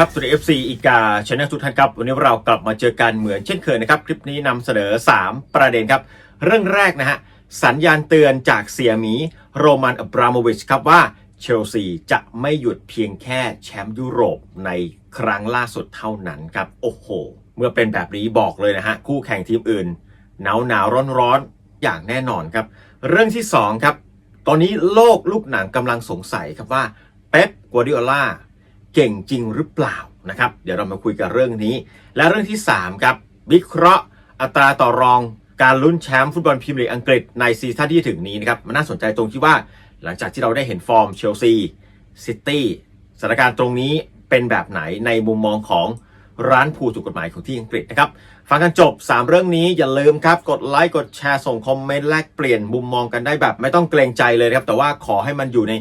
ครับสวัสดี FC อีกาชนะทุกท่านครับ วันนี้เรากลับมาเจอกันเหมือนเช่นเคยนะครับ คลิปนี้นำเสนอ 3 ประเด็นครับ เรื่องแรกนะฮะ สัญญาณเตือนจากเสียหมีโรมันอับราโมวิชครับว่าเชลซีจะไม่หยุดเพียงแค่แชมป์ยุโรปในครั้งล่าสุดเท่านั้นครับ โอ้โห เมื่อเป็นแบบนี้บอกเลยนะฮะ คู่แข่งทีมอื่น หนาวหนาวร้อนร้อนอย่างแน่นอนครับ เรื่องที่2ครับตอนนี้โลกลูกหนังกำลังสงสัยครับว่าเป๊ปกัวดิโอลา เก่งจริงหรือเปล่านะครับ เดี๋ยวเรามาคุยกันเรื่องนี้ และเรื่องที่ 3 ครับวิเคราะห์อัตราต่อรองการลุ้นแชมป์ฟุตบอลพรีเมียร์ลีกอังกฤษในซีซั่นที่ถึงนี้นะครับมันน่าสนใจตรงที่ว่า หลังจากที่เราได้เห็นฟอร์มเชลซีซิตี้สถานการณ์ตรงนี้เป็นแบบไหนในมุมมองของร้านผู้ถูกกฎหมายของที่อังกฤษนะครับ ฟังกันจบ 3 เรื่องนี้อย่าลืมครับ กดไลค์กดแชร์ส่งคอมเมนต์แลกเปลี่ยนมุมมองกันได้แบบ ไม่ต้องเกรงใจเลยครับ แต่ว่าขอให้มันอยู่ใน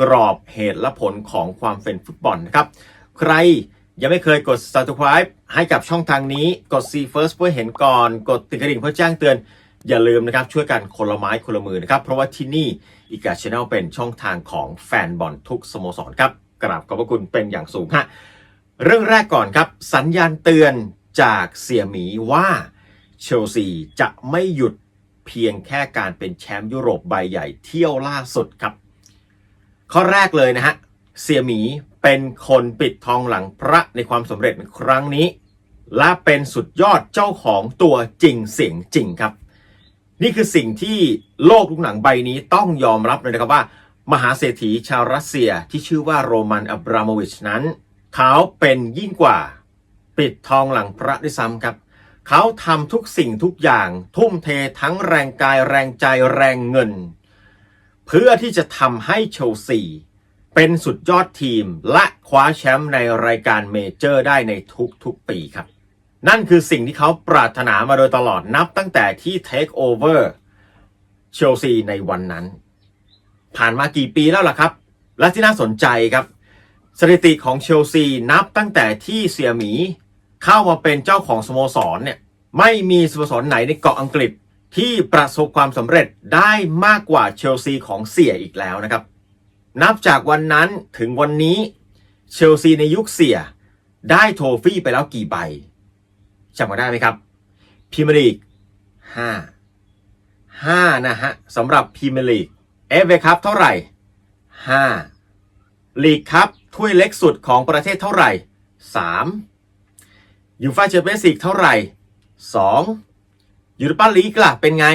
กรอบเหตุและผลของความเป็นฟุตบอลนะครับ ใครยังไม่เคยกด subscribe ให้กับช่องทางนี้กด see first เพื่อเห็นก่อน กดติดกระดิ่งเพื่อแจ้งเตือน อย่าลืมนะครับ ช่วยกันคนละไม้คนละมือนะครับ เพราะว่าที่นี่อีกาชแนลเป็นช่องทางของแฟนบอลทุกสโมสรครับกราบขอบพระคุณเป็นอย่างสูงฮะเรื่องแรกก่อนครับ สัญญาณเตือนจากเสี่ยหมีว่าเชลซีจะไม่หยุดเพียงแค่การเป็นแชมป์ยุโรปใบใหญ่เที่ยวล่าสุดครับ ข้อแรกเลยนะฮะเสี่ยหมีเป็นคนปิดทองหลังพระในความสำเร็จครั้งนี้ และเป็นสุดยอดเจ้าของตัวจริงเสียงจริงครับ นี่คือสิ่งที่โลกลูกหนังใบนี้ต้องยอมรับเลยนะครับว่า มหาเศรษฐีชาวรัสเซียที่ชื่อว่าโรมันอับราโมวิชนั้น เขาเป็นยิ่งกว่า ปิดทองหลังพระด้วยซ้ำครับ เขาทำทุกสิ่งทุกอย่างทุ่มเททั้งแรงกายแรงใจแรงเงิน เพื่อที่จะทำให้เชลซีเป็นสุดยอดทีมและคว้าแชมป์ในรายการเมเจอร์ได้ในทุกๆปีครับ นั่นคือสิ่งที่เขาปรารถนามาโดยตลอดนับตั้งแต่ที่เทคโอเวอร์เชลซีในวันนั้น ผ่านมากี่ปีแล้วล่ะครับ และที่น่าสนใจครับ สถิติของเชลซีนับตั้งแต่ที่เสียหมี เข้ามาเป็นเจ้าของสโมสรเนี่ยไม่มีสโมสรไหนในเกาะอังกฤษ ที่ประสบความสำเร็จได้มากกว่าเชลซีของเสียอีกแล้วนะครับ นับจากวันนั้นถึงวันนี้เชลซีในยุคเสียได้โทฟี่ไปแล้วกี่ใบจำกันได้ไหมครับพรีเมร์ลีกห้าห้านะฮะสำหรับพรีเมร์ลีกเอฟเอคัพเท่าไหร่ห้าลีกครับถ้วยเล็กสุดของประเทศเท่าไหร่สามยูฟ่าแชมเปี้ยนส์ลีกเท่าไหร่สอง ยูโรปาลีกล่ะเป็นไง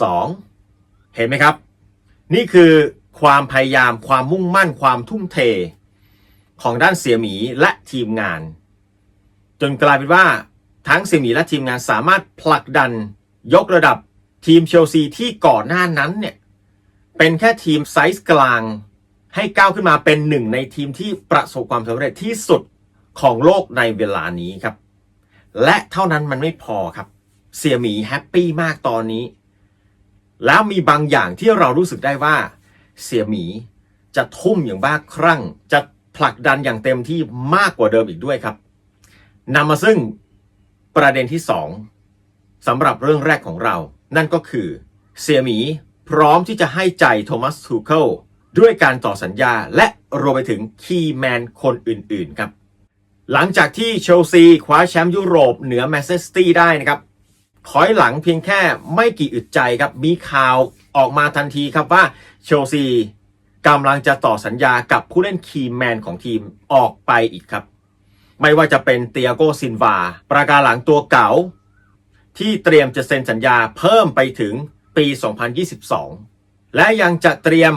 สองเห็นไหมครับ นี่คือความพยายามความมุ่งมั่นความทุ่มเท ของด้านเสียหมีและทีมงาน จนกลายเป็นว่าทั้งเสียหมีและทีมงานสามารถผลักดันยกระดับทีมเชลซีที่ก่อนหน้านั้นเนี่ยเป็นแค่ทีมไซส์กลางให้ก้าวขึ้นมาเป็นหนึ่งในทีมที่ประสบความสำเร็จที่สุดของโลกในเวลานี้ครับ และเท่านั้นมันไม่พอครับ เสียหมีแฮปปี้มากตอนนี้ แล้วมีบางอย่างที่เรารู้สึกได้ว่า เสียหมีจะทุ่มอย่างบ้าคลั่ง จะผลักดันอย่างเต็มที่มากกว่าเดิมอีกด้วยครับนำมาซึ่งประเด็นที่สองสำหรับเรื่องแรกของเรา นั่นก็คือ เสียหมีพร้อมที่จะให้ใจโทมัสทูเคิลด้วยการต่อสัญญาและรวมไปถึงคีย์แมนคนอื่นๆครับ หลังจากที่เชลซีคว้าแชมป์ยุโรปเหนือแมนเชสเตอร์ได้นะครับ ถอยหลังเพียงแค่ไม่กี่อึดใจครับมีข่าวออกมาทันทีครับว่าเชลซีกำลังจะต่อสัญญากับผู้เล่นคีย์แมนของทีมออกไปอีกครับ ไม่ว่าจะเป็นเตียโกซินวาประกาหลังตัวเก่า ที่เตรียมจะเซ็นสัญญาเพิ่มไปถึงปี 2022 และยังจะเตรียม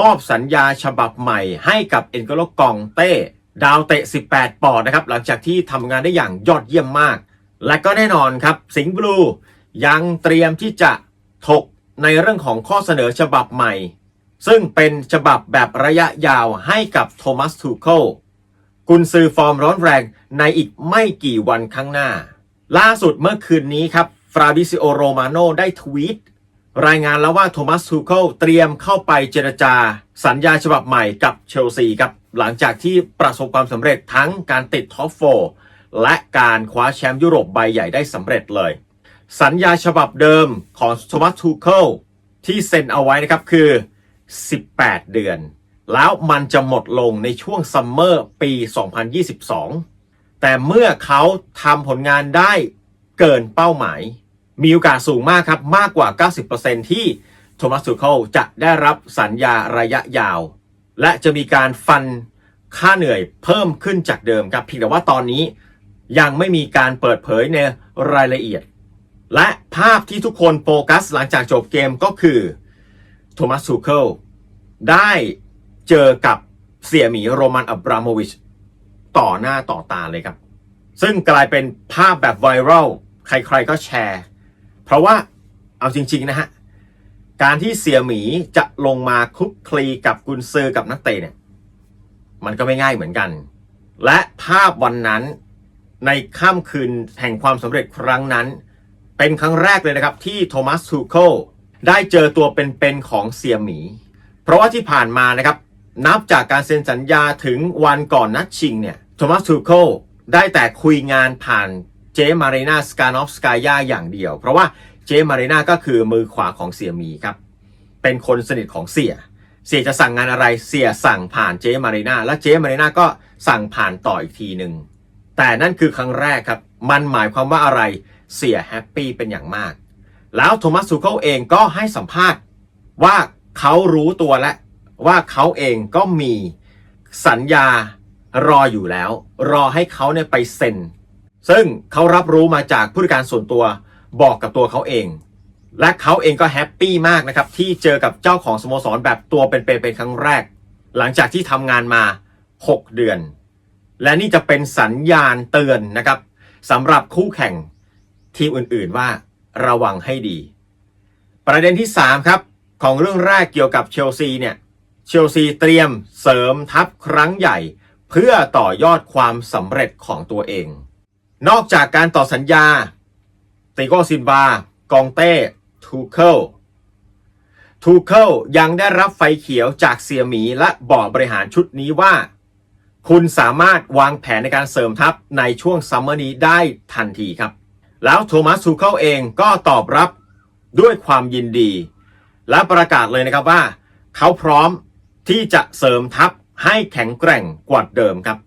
มอบสัญญาฉบับใหม่ให้กับเอ็นโกโลกองเต้ ดาวเตะ 18 ปอนด์นะครับ หลังจากที่ทำงานได้อย่างยอดเยี่ยมมาก และก็แน่นอนครับสิงห์บลูยังเตรียมที่จะถกในเรื่องของข้อเสนอฉบับใหม่ ซึ่งเป็นฉบับแบบระยะยาวให้กับโทมัสทูเคิลกุนซือฟอร์มร้อนแรงในอีกไม่กี่วันข้างหน้า ล่าสุดเมื่อคืนนี้ครับฟราบิซิโอโรมาโนได้ทวีตรายงานแล้วว่าโทมัสทูเคิลเตรียมเข้าไปเจรจา สัญญาฉบับใหม่กับเชลซีครับหลังจากที่ประสบความสำเร็จทั้งการติดท็อปโฟ และการคว้าแชมป์ยุโรปใบใหญ่ได้สำเร็จเลย สัญญาฉบับเดิมของโทมัสทูเคิลที่เซ็นเอาไว้นะครับคือ 18 เดือน แล้วมันจะหมดลงในช่วงซัมเมอร์ปี 2022 แต่เมื่อเขาทำผลงานได้เกินเป้าหมาย มีโอกาสสูงมากครับ มากกว่า 90%ที่โทมัสทูเคิลจะได้รับสัญญาระยะยาว และจะมีการฟันค่าเหนื่อยเพิ่มขึ้นจากเดิมครับเพียงแต่ว่าตอนนี้ ยังไม่มีการเปิดเผยในรายละเอียด และภาพที่ทุกคนโฟกัสหลังจากจบเกมก็คือโทมัสทูเคิลได้เจอกับเสี่ยหมีโรมันอับราโมวิชต่อหน้าต่อตาเลยครับ ซึ่งกลายเป็นภาพแบบไวรัลใครๆก็แชร์ เพราะว่าเอาจริง ๆ นะฮะ การที่เสี่ยหมีจะลงมาคุกคลีกับกุนซือกับนักเตะเนี่ย มันก็ไม่ง่ายเหมือนกัน และภาพวันนั้น ในค่ำคืนแห่งความสำเร็จครั้งนั้น เป็นครั้งแรกเลยนะครับที่โทมัสทูเคิลได้เจอตัวเป็นๆของเสี่ยหมี เพราะว่าที่ผ่านมานะครับ นับจากการเซ็นสัญญาถึงวันก่อนนัดชิงเนี่ยโทมัสทูเคิลได้แต่คุยงานผ่านเจมารีนาสกานอฟสกายาอย่างเดียว เพราะว่าเจมารีนาก็คือมือขวาของเสี่ยหมีครับ เป็นคนสนิทของเสี่ยเสี่ยจะสั่งงานอะไรเสี่ยสั่งผ่านเจมารีนาและเจมารีนาก็สั่งผ่านต่ออีกทีหนึ่ง แต่นั่นคือครั้งแรกครับ มันหมายความว่าอะไรเสียแฮปปี้เป็นอย่างมาก แล้วโทมัสซูเคิลเองก็ให้สัมภาษณ์ว่าเขารู้ตัวแล้วว่าเขาเองก็มีสัญญารออยู่แล้ว รอให้เขาเนี่ยไปเซ็น ซึ่งเขารับรู้มาจากผู้จัดการส่วนตัวบอกกับตัวเขาเอง และเขาเองก็แฮปปี้มากนะครับ ที่เจอกับเจ้าของสโมสรแบบตัวเป็นๆเป็นครั้งแรก หลังจากที่ทำงานมา 6 เดือน และนี่จะเป็นสัญญาณเตือนนะครับสำหรับคู่แข่งทีมอื่นๆว่าระวังให้ดี ประเด็นที่ 3 ครับของเรื่องแรกเกี่ยวกับเชลซีเนี่ยเชลซีเตรียมเสริมทัพครั้งใหญ่ เพื่อต่อยอดความสำเร็จของตัวเอง นอกจากการต่อสัญญาติโกซินบา กองเต้ ทูเคิล ทูเคิลยังได้รับไฟเขียวจากเซียหมีและบอร์ดบริหารชุดนี้ว่า คุณสามารถวางแผนในการเสริมทัพในช่วงซัมเมอร์นี้ได้ทันทีครับ แล้วโทมัสทูเคิลเองก็ตอบรับด้วยความยินดี และประกาศเลยนะครับว่า เขาพร้อมที่จะเสริมทัพให้แข็งแกร่งกว่าเดิมครับ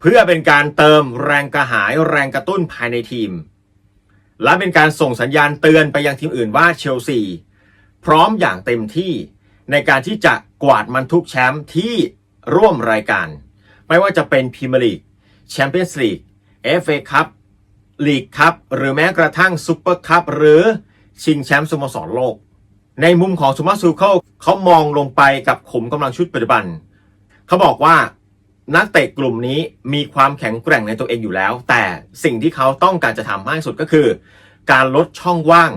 เพื่อเป็นการเติมแรงกระหายแรงกระตุ้นภายในทีม และเป็นการส่งสัญญาณเตือนไปยังทีมอื่นว่าเชลซีพร้อมอย่างเต็มที่ในการที่จะกวาดมันทุกแชมป์ที่ร่วมรายการ ไม่ว่าจะเป็นพรีเมียร์ลีกแชมเปี้ยนส์ลีกเอฟเอคัพลีกคัพหรือแม้กระทั่งซุปเปอร์คัพหรือชิงแชมป์สโมสรโลก ในมุมของซูมาซูเคิลเขามองลงไปกับขุมกำลังชุดปัจจุบัน เขาบอกว่านักเตะกลุ่มนี้มีความแข็งแกร่งในตัวเองอยู่แล้ว แต่สิ่งที่เขาต้องการจะทำมากที่สุดก็คือ การลดช่องว่าง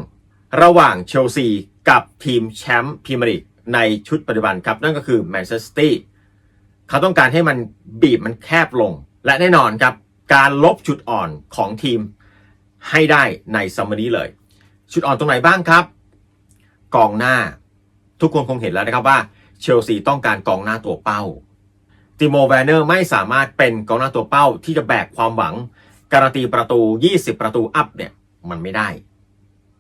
ระหว่างเชลซีกับทีมแชมป์พรีเมียร์ลีกในชุดปัจจุบันครับ นั่นก็คือแมนเชสเตอร์ เขาต้องการให้มันบีบมันแคบลง และแน่นอนครับ การลบจุดอ่อนของทีมให้ได้ในซัมเมอร์นี้เลย จุดอ่อนตรงไหนบ้างครับ กองหน้า ทุกคนคงเห็นแล้วนะครับว่า เชลซีต้องการกองหน้าตัวเป้าติโมแวนเนอร์ไม่สามารถเป็นกองหน้าตัวเป้าที่จะแบกความหวัง การันตีประตู 20 ประตูอัพเนี่ยมันไม่ได้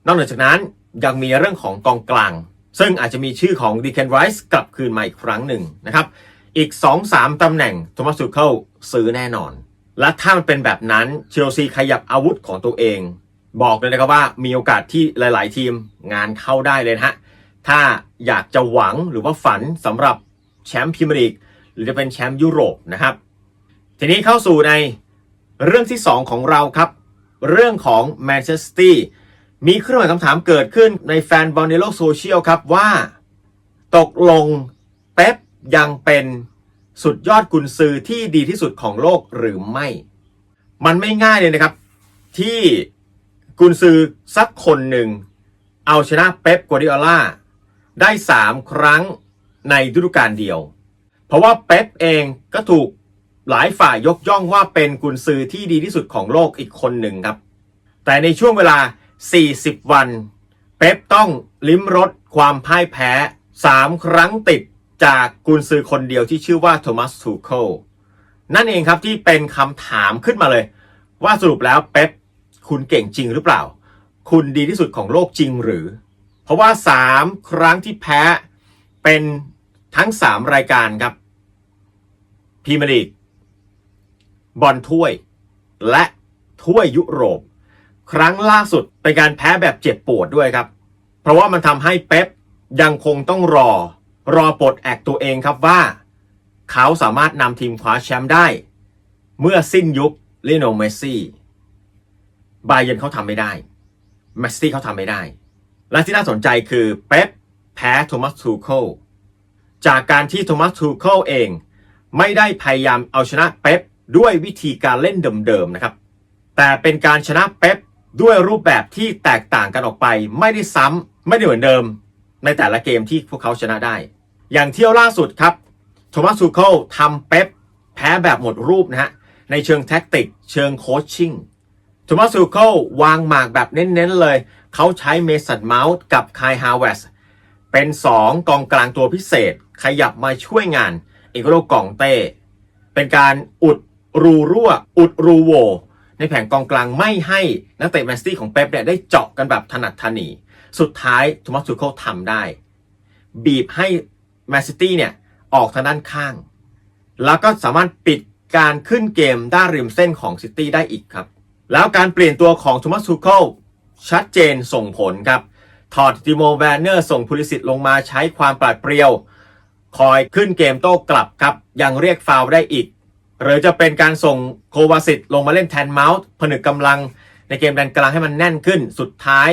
นอกจากนั้นยังมีเรื่องของกองกลาง ซึ่งอาจจะมีชื่อของดีเคนไรส์กลับคืนมาอีกครั้งหนึ่งนะครับ อีก 2-3 ตำแหน่งโทมัสซูเคิลซื้อแน่นอน และถ้ามันเป็นแบบนั้นเชลซีขยับอาวุธของตัวเอง บอกเลยนะครับว่ามีโอกาสที่หลาย ๆ ทีมงานเข้าได้เลยนะฮะ ถ้าอยากจะหวังหรือว่าฝันสำหรับแชมป์พรีเมียร์ลีกหรือจะเป็นแชมป์ยุโรปนะครับ ทีนี้เข้าสู่ในเรื่องที่ 2 ของเราครับ เรื่องของแมนเชสเตอร์มีเครื่องหมายคำถามเกิดขึ้นในแฟนบอลในโลกโซเชียลครับว่า ตกลงเป๊ป ยังเป็นสุดยอดกุนซือที่ดีที่สุดของโลกหรือไม่ มันไม่ง่ายเลยนะครับ ที่กุนซือสักคนหนึ่ง เอาชนะเป๊ปกัวดิโอล่าได้ 3 ครั้งในฤดูกาลเดียว เพราะว่าเป๊ปเองก็ถูกหลายฝ่ายยกย่องว่าเป็นกุนซือที่ดีที่สุดของโลกอีกคนหนึ่งครับ แต่ในช่วงเวลา 40 วัน เป๊ปต้องลิ้มรสความพ่ายแพ้ 3 ครั้งติด จากกุนซือคนเดียวที่ชื่อว่าโทมัสทูเคิลนั่นเองครับที่เป็นคำถามขึ้นมาเลย ว่าสรุปแล้วเป๊ปคุณเก่งจริงหรือเปล่า คุณดีที่สุดของโลกจริงหรือ เพราะว่า 3 ครั้งที่แพ้เป็นทั้ง 3 รายการครับพรีเมียร์ลีกบอลถ้วย และถ้วยยุโรป ครั้งล่าสุดเป็นการแพ้แบบเจ็บปวดด้วยครับ เพราะว่ามันทำให้เป๊ปยังคงต้องรอ รอปลดแอกตัวเองครับว่า เขาสามารถนำทีมคว้าแชมป์ได้ เมื่อสิ้นยุคลิโนเมสซี่บาเยนเขาทำไม่ได้เมสซี่เขาทำไม่ได้ และที่น่าสนใจคือเป๊ปแพ้โทมัสทูเคิลจากการที่โทมัสทูเคิลเอง ไม่ได้พยายามเอาชนะเป๊ปด้วยวิธีการเล่นเดิมๆนะครับ แต่เป็นการชนะเป๊ปด้วยรูปแบบที่แตกต่างกันออกไป ไม่ได้ซ้ำไม่ได้เหมือนเดิม ในแต่ละเกมที่พวกเขาชนะได้ อย่างเที่ยวล่าสุดครับโทมัสทูเคิลทำเป๊ปแพ้แบบหมดรูปนะฮะ ในเชิงแท็กติก เชิงโคชชิ่งโทมัสทูเคิลวางหมากแบบเน้น ๆ เลย เขาใช้เมสันเมาส์กับคายฮาวเวสเป็น 2 กองกลางตัวพิเศษ ขยับมาช่วยงานเอกโรกองเต้ เป็นการอุดรูรั่ว อุดรูโว ในแผงกองกลางไม่ให้นักเตะแมนซิตี้ของเป๊ปเนี่ยได้เจาะกันแบบถนัดถนี สุดท้ายโทมัสทูเคิลทำได้ บีบให้แมนซิตี้เนี่ย ออกทางด้านข้าง แล้วก็สามารถปิดการขึ้นเกมด้านริมเส้นของซิตี้ได้อีกครับ แล้วการเปลี่ยนตัวของโทมัสทูเคิลชัดเจนส่งผลครับ ถอดติโมแวนเนอร์ส่งพูลิสิตลงมาใช้ความปราดเปรียว คอยขึ้นเกมโต้กลับครับ ยังเรียกฟาวได้อีก หรือจะเป็นการส่งโควาสิตลงมาเล่นแทนเมาส์ผนึกกำลังในเกมแดนกลางให้มันแน่นขึ้นสุดท้าย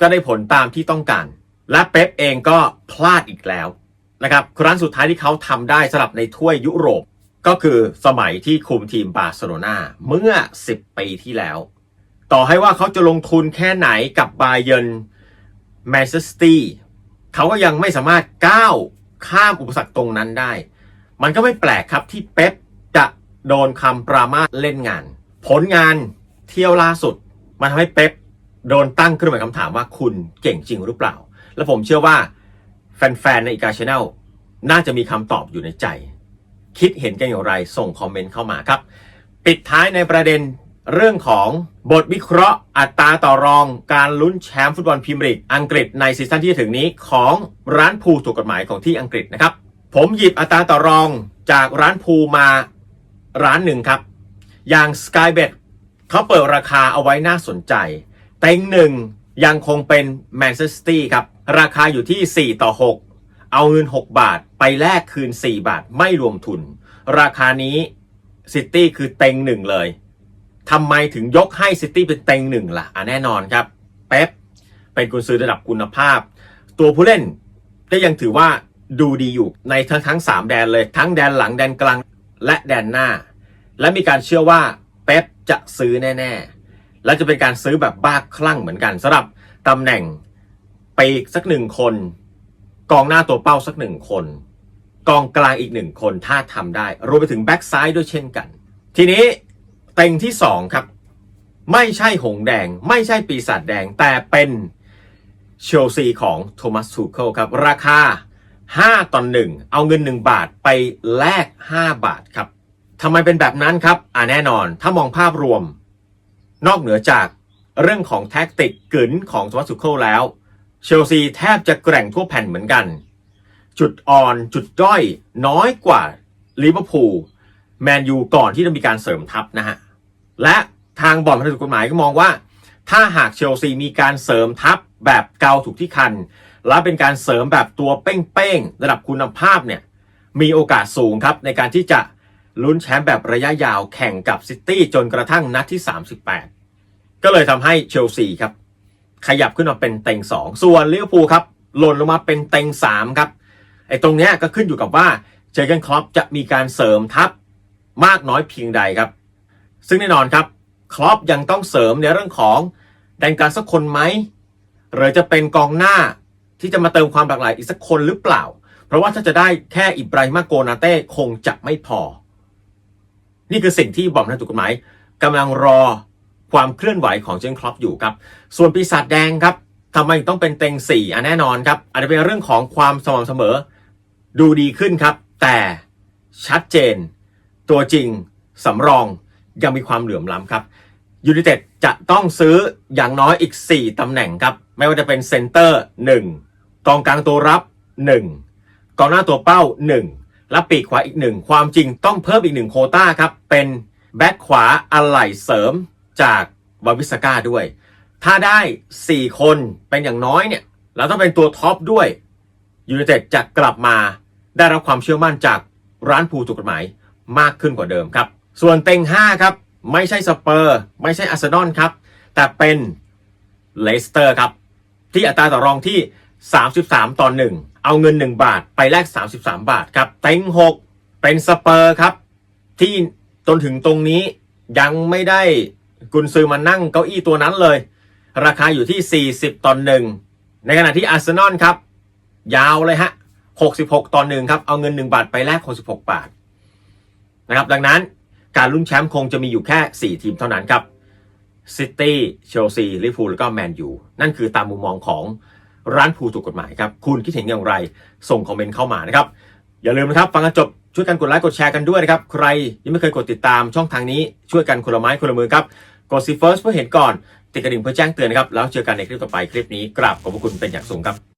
ก็ได้ผลตามที่ต้องการ และเป๊ปเองก็พลาดอีกแล้วนะครับครั้งสุดท้ายที่เขาทำได้สำหรับในถ้วยยุโรป ก็คือสมัยที่คุมทีมบาร์เซโลนาเมื่อ 10 ปีที่แล้ว ต่อให้ว่าเขาจะลงทุนแค่ไหนกับบาเย r n แมนเชสเตอร์เขาก็ยังไม่สามารถก้าวข้ามอุปสรรคตรงนั้นได้ มันก็ไม่แปลกครับที่เป๊ปจะโดนคำปรามาเล่นงาน ผลงานเที่ยวล่าสุด มันทำให้เป๊ป โดนตั้งขึ้นมาคำถามว่าคุณเก่งจริงหรือเปล่า และผมเชื่อว่าแฟนๆ ในอีกาชแนลน่าจะมีคำตอบอยู่ในใจ คิดเห็นกันอย่างไรส่งคอมเมนต์เข้ามาครับ ปิดท้ายในประเด็นเรื่องของบทวิเคราะห์อัตราต่อรองการลุ้นแชมป์ฟุตบอลพรีเมียร์ลีกอังกฤษในซีซั่นที่ถึงนี้ของร้านพูถูกกฎหมายของที่อังกฤษนะครับ ผมหยิบอัตราต่อรองจากร้านพูมาร้านหนึ่งครับ อย่าง Skybet เขาเปิดราคาเอาไว้น่าสนใจ เต็งหนึ่งยังคงเป็นแมนเชสเตอร์ครับ ราคาอยู่ที่ 4 ต่อ 6 เอาเงิน 6 บาทไปแลกคืน 4 บาทไม่รวมทุน ราคานี้ซิตี้คือเต็งหนึ่งเลยทำไมถึงยกให้ซิตี้เป็นเต็งหนึ่งล่ะอะแน่นอนครับ เป๊ปเป็นกุนซือระดับคุณภาพ ตัวผู้เล่นก็ยังถือว่าดูดีอยู่ในทั้งทั้งสามแดนเลยทั้งแดนหลังแดนกลางและแดนหน้า และมีการเชื่อว่าเป๊ปจะซื้อแน่ ๆ และจะเป็นการซื้อแบบบ้าคลั่งเหมือนกันสำหรับตำแหน่งปีกสักหนึ่งคน กองหน้าตัวเป้าสักหนึ่งคน กองกลางอีกหนึ่งคนถ้าทำได้ รวมไปถึงแบ็กซ้ายด้วยเช่นกัน ทีนี้เต็งที่สองครับ ไม่ใช่หงแดง ไม่ใช่ปีศาจแดงแต่เป็นเชลซีของโทมัสทูเคิลครับ ราคา 5ต่อน1เอาเงิน 1 บาทไปแลก 5 บาทครับทำไมเป็นแบบนั้นครับ อ่าแน่นอน ถ้ามองภาพรวม นอกเหนือจากเรื่องของแท็กติกกึ๋นของโทมัสทูเคิลแล้ว เชลซีแทบจะแกร่งทั่วแผ่นเหมือนกัน จุดอ่อนจุดด้อยน้อยกว่าลิเวอร์พูลแมนยูก่อนที่จะมีการเสริมทัพนะฮะ และทางบอร์ดพันธุกฎหมายก็มองว่า ถ้าหากเชลซีมีการเสริมทัพแบบเกาถูกที่คัน และเป็นการเสริมแบบตัวเป้งๆ ระดับคุณภาพเนี่ยมีโอกาสสูงครับในการที่จะ ลุ้นแชมป์แบบระยะยาวแข่งกับซิตี้จนกระทั่งนัดที่ 38 ก็เลยทำให้เชลซีครับ ขยับขึ้นมาเป็นเต็ง 2 ส่วนลิเวอร์พูลครับ หล่นลงมาเป็นเต็ง 3 ครับไอ้ตรงเนี้ยก็ขึ้นอยู่กับว่าเจอร์เกนคลอปจะมีการเสริมทัพมากน้อยเพียงใดครับ ซึ่งแน่นอนครับคลอปยังต้องเสริมในเรื่องของแดนกางสักคนไหมหรือจะเป็นกองหน้าที่จะมาเติมความหลากหลายอีกสักคนหรือเปล่า เพราะว่าถ้าจะได้แค่อิบราฮิมาโกนาเต้คงจะไม่พอ นี่คือสิ่งที่บอมนักถูกกฎหมายกำลังรอความเคลื่อนไหวของเจนคลอปอยู่ครับ ส่วนปีศาจแดงครับทำไมต้องเป็นเต็งสี่อันแน่นอนครับอาจจะเป็นเรื่องของความสม่ำเสมอ ดูดีขึ้นครับ แต่ชัดเจน ตัวจริงสำรองยังมีความเหลื่อมล้ำครับยู i นเต็ดจะต้องซื้ออย่างน้อยอีก 4ตำแหน่งครับ ไม่ว่าจะเป็นเซนเตอร์ 1 กองกลางตัวรับ 1 กองหน้าตัวเป้า 1 และปีกขวาอีกหนึ่งความจริงต้องเพิ่มอีกหนึ่งโคต้าครับ เป็นแบ็คขวาอะไหล่เสริมจากวาวิสก้าด้วย ถ้าได้ 4 คนเป็นอย่างน้อยเนี่ย แล้วต้องเป็นตัวท็อปด้วยยูไนเต็ดจะกลับมาได้รับความเชื่อมั่นจากร้านผูถูกกฎหมายมากขึ้นกว่าเดิมครับ ส่วนเต็ง 5 ครับ ไม่ใช่สเปอร์ ไม่ใช่อาร์เซนอลครับ แต่เป็นเลสเตอร์ครับ ที่อัตราต่อรองที่ 33 ต่อ 1 เอาเงิน 1 บาทไปแลก 33 บาทครับเต็ง6 เป็นสเปอร์ครับ ที่จนถึงตรงนี้ยังไม่ได้กุนซือมานั่งเก้าอี้ตัวนั้นเลย ราคาอยู่ที่ 40ต่อ1ในขณะที่อาร์เซนอลครับ ยาวเลยฮะ 66ต่อ1ครับ เอาเงิน 1 บาทไปแลก 66 บาทนะครับดังนั้นการลุ้นแชมป์คงจะมีอยู่แค่ 4 ทีมเท่านั้นครับซิตี้เชลซีลิเวอร์พูลแล้วก็แมนยูนั่นคือตามมุมมองของ ร้านผูถูกกฎหมายครับ คุณคิดเห็นอย่างไร ส่งคอมเมนต์เข้ามานะครับ อย่าลืมนะครับ ฟังกันจบช่วยกันกดไลค์กดแชร์กันด้วยนะครับ ใครยังไม่เคยกดติดตามช่องทางนี้ช่วยกันคนละไม้คนละมือครับ กดซีเฟิร์สเพื่อเห็นก่อน ติดกระดิ่งเพื่อแจ้งเตือนนะครับ แล้วเจอกันในคลิปต่อไปคลิปนี้กราบขอบพระคุณเป็นอย่างสูงครับ